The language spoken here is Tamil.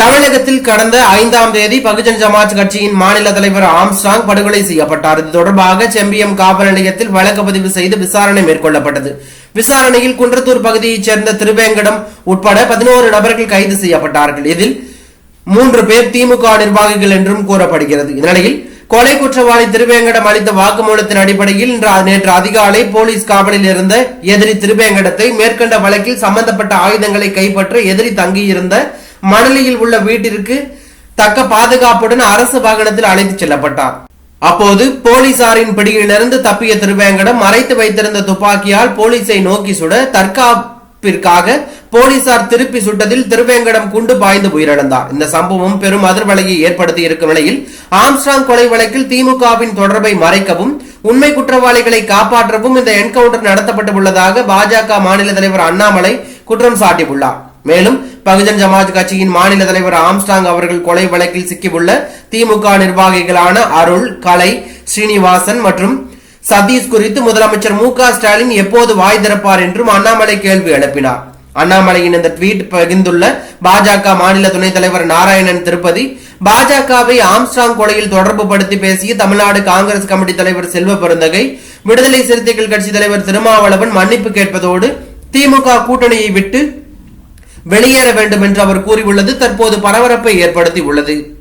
தமிழகத்தில் கடந்த ஐந்தாம் தேதி பகுஜன் சமாஜ் கட்சியின் மாநில தலைவர் ஆம்ஸ்டாங் படுகொலை செய்யப்பட்டார். இது தொடர்பாக செம்பியம் காவல் நிலையத்தில் வழக்கு பதிவு செய்து விசாரணை மேற்கொள்ளப்பட்டது. விசாரணையில் குன்றத்தூர் பகுதியைச் சேர்ந்த திருவேங்கடம் உட்பட பதினோரு நபர்கள் கைது செய்யப்பட்டார்கள். இதில் மூன்று பேர் திமுக நிர்வாகிகள் என்றும் கூறப்படுகிறது. இந்நிலையில் கொலை குற்றவாளி திருவேங்கடம் அளித்த வாக்குமூலத்தின் அடிப்படையில் நேற்று அதிகாலை போலீஸ் காவலில் இருந்த எதிரி திருவேங்கடத்தை மேற்கண்ட வழக்கில் சம்பந்தப்பட்ட ஆயுதங்களை கைப்பற்ற எதிரி தங்கியிருந்த மணலியில் உள்ள வீட்டிற்கு தக்க பாதுகாப்புடன் அரசு வாகனத்தில் அழைத்துச் செல்லப்பட்டார் அப்போது போலீசாரின் பிடியிலிருந்து தப்பிய திருவேங்கடம் மறைத்து வைத்திருந்த துப்பாக்கியால் போலீசை நோக்கி சுட தற்காப்பிற்காக போலீசார் திருப்பி சுட்டதில் திருவேங்கடம் குண்டு பாய்ந்து உயிரிழந்தார். இந்த சம்பவம் பெரும் அதிர்வலையை ஏற்படுத்தி இருக்கும் நிலையில் ஆம்ஸ்டாங் கொலை வழக்கில் திமுகவின் தொடர்பை மறைக்கவும் உண்மை குற்றவாளிகளை காப்பாற்றவும் இந்த என்கவுண்டர் நடத்தப்பட்டுள்ளதாக பாஜக மாநில தலைவர் அண்ணாமலை குற்றம் சாட்டியுள்ளார். மேலும் பகுஜன் சமாஜ் கட்சியின் மாநில தலைவர் ஆம்ஸ்டாங் அவர்கள் கொலை வழக்கில் சிக்கியுள்ள திமுக நிர்வாகிகளான அருள் கலை ஸ்ரீனிவாசன் மற்றும் சதீஷ் குறித்து முதலமைச்சர் மு ஸ்டாலின் எப்போது வாய் திறப்பார் என்றும் அண்ணாமலை கேள்வி எழுப்பினார். அண்ணாமலையின் இந்த ட்வீட் பகிர்ந்துள்ள பாஜக மாநில துணைத் தலைவர் நாராயணன் திருப்பதி பாஜகவை ஆம்ஸ்டாங் கொலையில் தொடர்பு படுத்தி பேசிய தமிழ்நாடு காங்கிரஸ் கமிட்டி தலைவர் செல்வ பெருந்தகை விடுதலை சிறுத்தைகள் கட்சி தலைவர் திருமாவளவன் மன்னிப்பு கேட்பதோடு திமுக கூட்டணியை விட்டு வெளியேற வேண்டும் என்று அவர் கூறியுள்ளது. தற்போது பரபரப்பை ஏற்படுத்தி உள்ளது